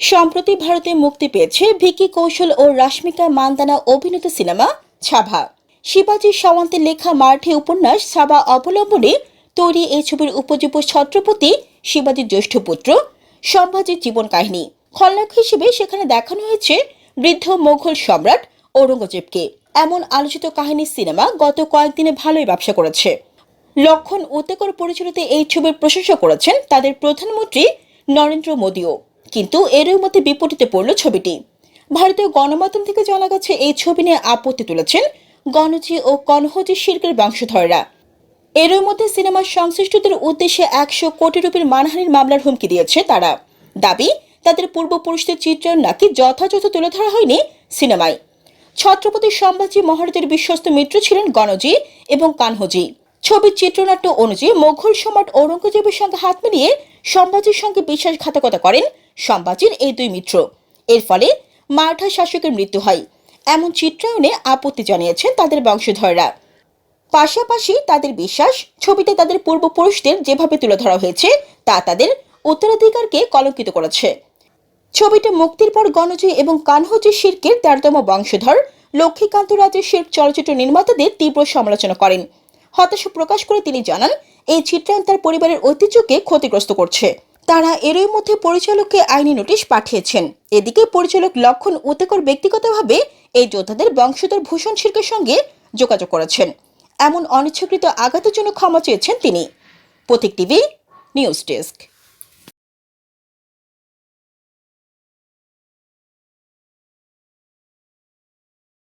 সম্প্রতি ভারতে মুক্তি পেয়েছে ভিকি কৌশল ও রাশ্মিকা মান্দানা অভিনীত সিনেমা ছাভা। শিবাজি সাওয়ান্তের লেখা মারাঠি উপন্যাস ছাভা অবলম্বনে তৈরি এই ছবির উপজীব্য ছত্রপতি শিবাজির জ্যেষ্ঠ পুত্র, সম্ভাজির জীবন কাহিনী। খলনায়ক হিসেবে সেখানে দেখানো হয়েছে বৃদ্ধ মোঘল সম্রাট ঔরঙ্গজেবকে। এমন আলোচিত কাহিনীর সিনেমা গত কয়েকদিনে ভালোই ব্যবসা করেছে। লক্ষণ উত্তেকর পরিচালিত এই ছবির প্রশংসা করেছেন তাদের প্রধানমন্ত্রী নরেন্দ্র মোদীও। কিন্তু এরই মধ্যে বিপরীতে পড়ল ছবিটি। ভারতীয় গণমাধ্যম থেকে জানা গেছে, এই ছবি নিয়ে আপত্তি তুলেছেন গণজি ও কনহজি শিল্পের বংশধররা। এরই মধ্যে সিনেমার সংশ্লিষ্টদের উদ্দেশ্যে একশো কোটি রুপির মানহানির মামলার হুমকি দিয়েছে তারা। দাবি, তাদের পূর্বপুরুষদের চিত্রায়ন নাকি যথাযথ তুলে ধরা হয়নি সিনেমায়। ছত্রপতি সম্ভাজি মহারাজের বিশ্বস্ত মিত্র ছিলেন গণজি এবং কানহজি। ছবির চিত্রনাট্য অনুযায়ী মোঘল সম্রাট ঔরঙ্গজেবের সঙ্গে হাত মিলিয়ে সম্ভাজির সঙ্গে বিশ্বাসঘাতকতা করেন সম্ভাজির এই দুই মিত্র। এর ফলে মারাঠা শাসকের মৃত্যু হয়। এমন চিত্রায়নে আপত্তি জানিয়েছেন তাদের বংশধররা। পাশাপাশি তাদের বিশ্বাস ছবিতে তাদের পূর্বপুরুষদের যেভাবে তুলে ধরা হয়েছে, তা তাদের উত্তরাধিকারকে কলঙ্কিত করেছে। ছবিটি মুক্তির পর গণজয় এবং কানহজি শির্কের তেরোতম বংশধর লক্ষ্মীকান্ত রাজের শির্ক চলচ্চিত্র নির্মাতাদের তীব্র সমালোচনা করেন। হতাশা প্রকাশ করে তিনি জানান এই চিত্রায়ন তার পরিবারের ঐতিহ্যকে ক্ষতিগ্রস্ত করছে। তারা এরই মধ্যে পরিচালককে আইনি নোটিশ পাঠিয়েছেন। এদিকে পরিচালক লক্ষণ উতেকর ব্যক্তিগতভাবে এই যোদ্ধাদের বংশধর ভূষণ শির্কের সঙ্গে যোগাযোগ করেছেন। এমন অনিচ্ছাকৃত আঘাতের জন্য ক্ষমা চেয়েছেন তিনি। Pratik TV, news desk.